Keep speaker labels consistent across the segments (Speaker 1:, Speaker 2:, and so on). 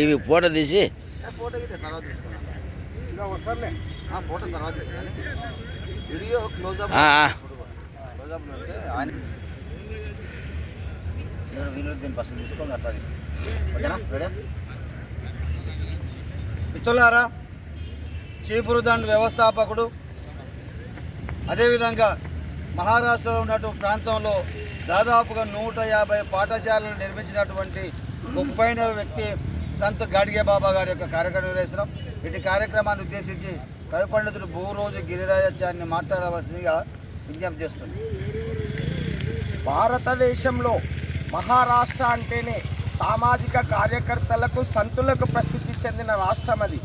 Speaker 1: ఇవి ఫోటో తీసి.
Speaker 2: మిత్రులారా చీపురుదండ్ వ్యవస్థాపకుడు అదేవిధంగా మహారాష్ట్రలో ఉన్నటువంటి ప్రాంతంలో దాదాపుగా నూట యాభై పాఠశాలలు నిర్మించినటువంటి ముప్పై వ్యక్తి సంత్ గాడిగే బాబా గారి యొక్క కార్యక్రమం నిర్వహిస్తున్నాం ఇటు కార్యక్రమాన్ని ఉద్దేశించి కవి పండితుడు భూరోజు గిరిరాజాచార్యని మాట్లాడవలసిందిగా విజ్ఞప్తి చేస్తుంది
Speaker 3: భారతదేశంలో మహారాష్ట్ర అంటేనే సామాజిక కార్యకర్తలకు సంతులకు ప్రసిద్ధి చెందిన రాష్ట్రం అది.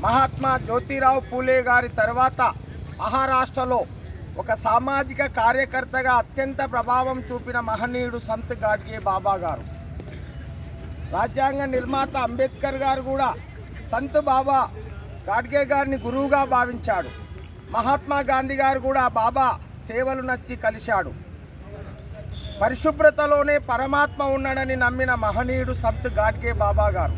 Speaker 3: మహాత్మా జ్యోతిరావు పూలే గారి తర్వాత మహారాష్ట్రలో ఒక సామాజిక కార్యకర్తగా అత్యంత ప్రభావం చూపిన మహనీయుడు సంత్ గాడ్గే బాబా గారు. రాజ్యాంగ నిర్మాత అంబేద్కర్ గారు కూడా సంత్ బాబా గాడ్గే గారిని గురువుగా భావించాడు. మహాత్మా గాంధీ గారు కూడా బాబా సేవలు నచ్చి కలిశాడు. పరిశుభ్రతలోనే పరమాత్మ ఉన్నాడని నమ్మిన మహనీయుడు సంత్ గాడ్గే బాబా గారు.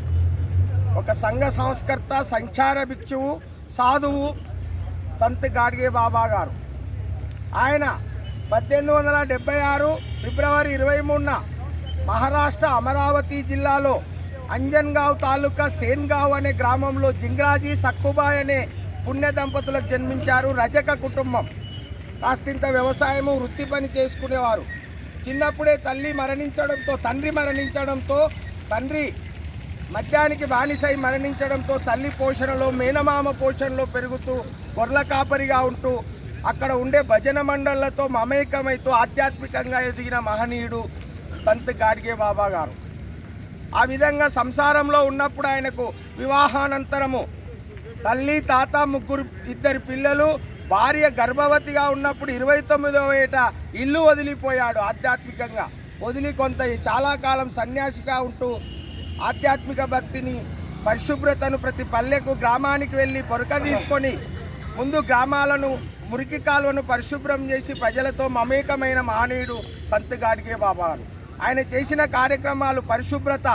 Speaker 3: ఒక సంఘ సంస్కర్త సంచార భిక్షువు సాధువు సంత్ గాడ్గే బాబా గారు. ఆయన పద్దెనిమిది వందల డెబ్బై ఆరు ఫిబ్రవరి ఇరవై మూడున మహారాష్ట్ర అమరావతి జిల్లాలో అంజన్గావ్ తాలూకా సేన్గావ్ అనే గ్రామంలో జింగ్రాజీ సక్కుబాయ్ అనే పుణ్య దంపతులకు జన్మించారు. రజక కుటుంబం. కాస్తింత వ్యవసాయము వృత్తి పని చేసుకునేవారు. చిన్నప్పుడే తల్లి మరణించడంతో తండ్రి మరణించడంతో తండ్రి మద్యానికి బానిసై మరణించడంతో తల్లి పోషణలో మేనమామ పోషణలో పెరుగుతూ గొర్రెల కాపరిగా ఉంటూ అక్కడ ఉండే భజన మండళ్ళతో మమేకమైతూ ఆధ్యాత్మికంగా ఎదిగిన మహనీయుడు సంత్ గాడ్గే బాబా గారు. ఆ విధంగా సంసారంలో ఉన్నప్పుడు ఆయనకు వివాహానంతరము తల్లి తాత ముగ్గురు ఇద్దరు పిల్లలు భార్య గర్భవతిగా ఉన్నప్పుడు ఇరవై తొమ్మిదవ ఏట ఇల్లు వదిలిపోయాడు ఆధ్యాత్మికంగా. వదిలి కొంత చాలా కాలం సన్యాసిగా ఉంటూ ఆధ్యాత్మిక భక్తిని పరిశుభ్రతను ప్రతి పల్లెకు గ్రామానికి వెళ్ళి పొరక తీసుకొని ముందు గ్రామాలను మురికి కాలువను పరిశుభ్రం చేసి ప్రజలతో మమేకమైన మహనీయుడు సంత్ గాడ్గే బాబా గారు ఆయన చేసిన కార్యక్రమాలు పరిశుభ్రత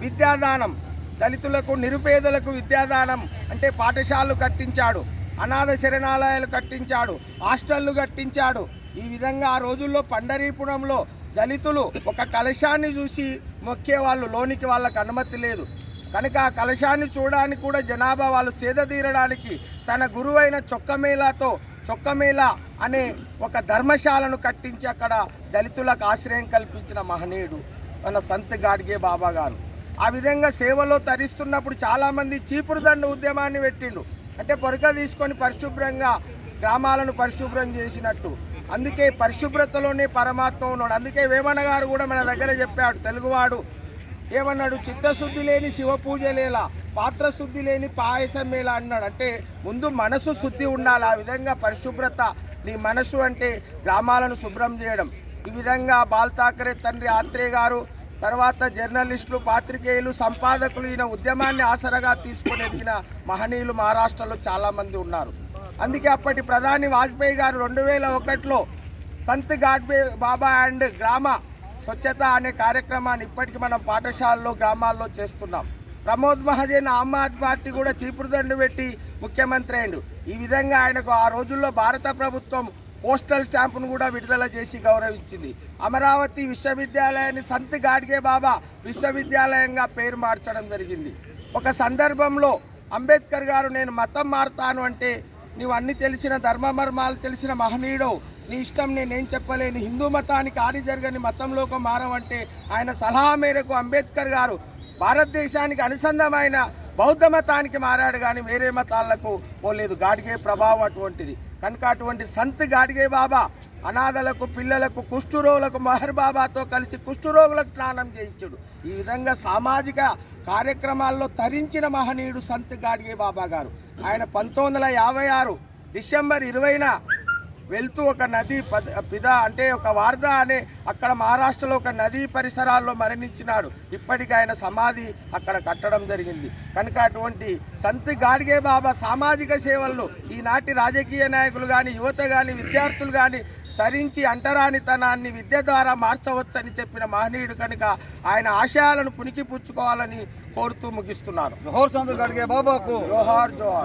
Speaker 3: విద్యాదానం దళితులకు నిరుపేదలకు విద్యాదానం అంటే పాఠశాలలు కట్టించాడు అనాథ శరణాలయాలు కట్టించాడు హాస్టళ్ళు కట్టించాడు. ఈ విధంగా ఆ రోజుల్లో పండరీపురంలో దళితులు ఒక కలశాన్ని చూసి మొక్కేవాళ్ళు లోనికి వాళ్ళకు అనుమతి లేదు. కనుక ఆ కలశాన్ని చూడడానికి కూడా జనాభా వాళ్ళు సేద తీరడానికి తన గురువైన చొక్కమేళాతో చొక్కమేళ అనే ఒక ధర్మశాలను కట్టించి అక్కడ దళితులకు ఆశ్రయం కల్పించిన మహనీయుడు మన సంత్ గాడ్గే బాబా గారు. ఆ విధంగా సేవలో తరిస్తున్నప్పుడు చాలామంది చీపురు దండ ఉద్యమాన్ని పెట్టిండు. అంటే పొరక తీసుకొని పరిశుభ్రంగా గ్రామాలను పరిశుభ్రం చేసినట్టు. అందుకే పరిశుభ్రతలోనే పరమాత్మ ఉన్నాడు. అందుకే వేమన్న గారు కూడా మన దగ్గర చెప్పాడు తెలుగువాడు ఏమన్నాడు? చిత్తశుద్ధి లేని శివ పూజ లేలా పాత్ర శుద్ధి లేని పాయసం ఎలా అన్నాడు. అంటే ముందు మనసు శుద్ధి ఉండాలి ఆ విధంగా పరిశుభ్రత నీ మనసు అంటే గ్రామాలను శుభ్రం చేయడం. ఈ విధంగా బాల్ ఠాకరే తండ్రి ఆత్రేయ గారు తర్వాత జర్నలిస్టులు పాత్రికేయులు సంపాదకులు ఈయన ఉద్యమాన్ని ఆసరగా తీసుకుని ఎదిగిన మహనీయులు మహారాష్ట్రలో చాలామంది ఉన్నారు. అందుకే అప్పటి ప్రధాని వాజ్పేయి గారు రెండు వేల ఒకటిలో సంత్ గాడ్బే బాబా అండ్ గ్రామ స్వచ్ఛత అనే కార్యక్రమాన్ని ఇప్పటికీ మనం పాఠశాలలో గ్రామాల్లో చేస్తున్నాం. ప్రమోద్ మహాజన్ ఆమ్ ఆద్మీ పార్టీ కూడా చీపురుదండు పెట్టి ముఖ్యమంత్రి అయిండు ఈ విధంగా ఆయనకు ఆ రోజుల్లో భారత ప్రభుత్వం పోస్టల్ స్టాంపును కూడా విడుదల చేసి గౌరవించింది. అమరావతి విశ్వవిద్యాలయాన్ని సంత్ గాడ్గే బాబా విశ్వవిద్యాలయంగా పేరు మార్చడం జరిగింది. ఒక సందర్భంలో అంబేద్కర్ గారు నేను మతం మారుతాను అంటే నీవు అన్ని తెలిసిన ధర్మ మర్మాలు తెలిసిన మహనీయుడు నీ ఇష్టం నేనేం చెప్పలేను. హిందూ మతానికి ఆది జరగని మతంలోకి మారమంటే ఆయన సలహా మేరకు అంబేద్కర్ గారు భారతదేశానికి అనుసంధమైన బౌద్ధ మతానికి మారాడు కానీ వేరే మతాలకు పోలేదు. గాడిగే ప్రభావం అటువంటిది. కనుక అటువంటి సంత్ గాడిగే బాబా అనాథలకు పిల్లలకు కుష్ఠురోగులకు మహర్ బాబాతో కలిసి కుష్ఠురోగులకు స్నానం చేయించుడు. ఈ విధంగా సామాజిక కార్యక్రమాల్లో తరించిన మహనీయుడు సంత్ గాడిగే బాబా గారు. ఆయన పంతొమ్మిది వందల యాభై ఆరు డిసెంబర్ ఇరవైన వెళ్తూ ఒక నది పద- పిద అంటే ఒక వార్ద అనే అక్కడ మహారాష్ట్రలో ఒక నదీ పరిసరాల్లో మరణించినాడు. ఇప్పటికీ ఆయన సమాధి అక్కడ కట్టడం జరిగింది. కనుక అటువంటి సంత్ గాడ్గే బాబా సామాజిక సేవలను ఈనాటి రాజకీయ నాయకులు కానీ యువత కానీ విద్యార్థులు కానీ తరించి అంటరానితనాన్ని విద్య ద్వారా మార్చవచ్చని చెప్పిన మహనీయుడు కనుక ఆయన ఆశయాలను పుణికిపుచ్చుకోవాలని కోరుతూ ముగిస్తున్నాను.
Speaker 2: జోహర్ సంత్ గాడిగే బాబాకు
Speaker 3: జోహార్ జోహార్.